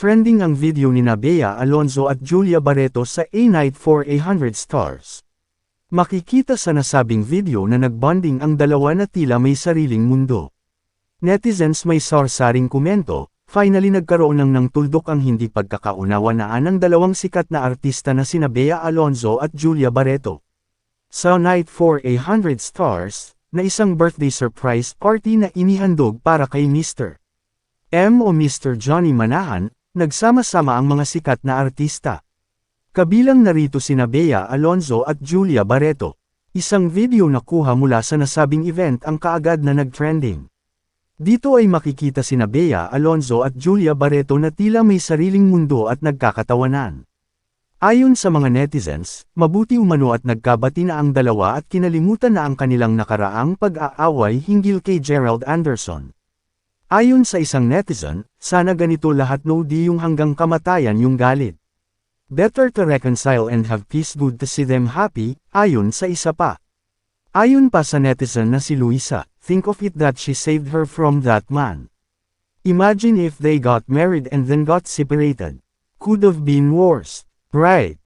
Trending ang video ni Bea Alonzo at Julia Barreto sa A-Night for 100 Stars. Makikita sa nasabing video na nagbonding ang dalawa na tila may sariling mundo. Netizens may sarsaring komento, finally nagkaroon ng ng tuldok ang hindi pagkakaunawaan ng dalawang sikat na artista na sina Bea Alonzo at Julia Barreto. Sa Night for 100 Stars, na isang birthday surprise party na inihandog para kay Mr. M o Mr. Johnny Manahan, nagsama-sama ang mga sikat na artista. Kabilang narito sina Bea Alonzo at Julia Barreto. Isang video na kuha mula sa nasabing event ang kaagad na nag-trending. Dito ay makikita sina Bea Alonzo at Julia Barreto na tila may sariling mundo at nagkakatawanan. Ayon sa mga netizens, mabuti umano at nagkabati na ang dalawa at kinalimutan na ang kanilang nakaraang pag-aaway hinggil kay Gerald Anderson. Ayon sa isang netizen, sana ganito lahat no di yung hanggang kamatayan yung galit. Better to reconcile and have peace good to see them happy, ayon sa isa pa. Ayon pa sa netizen na si Luisa, think of it that she saved her from that man. Imagine if they got married and then got separated. Could have been worse. Right.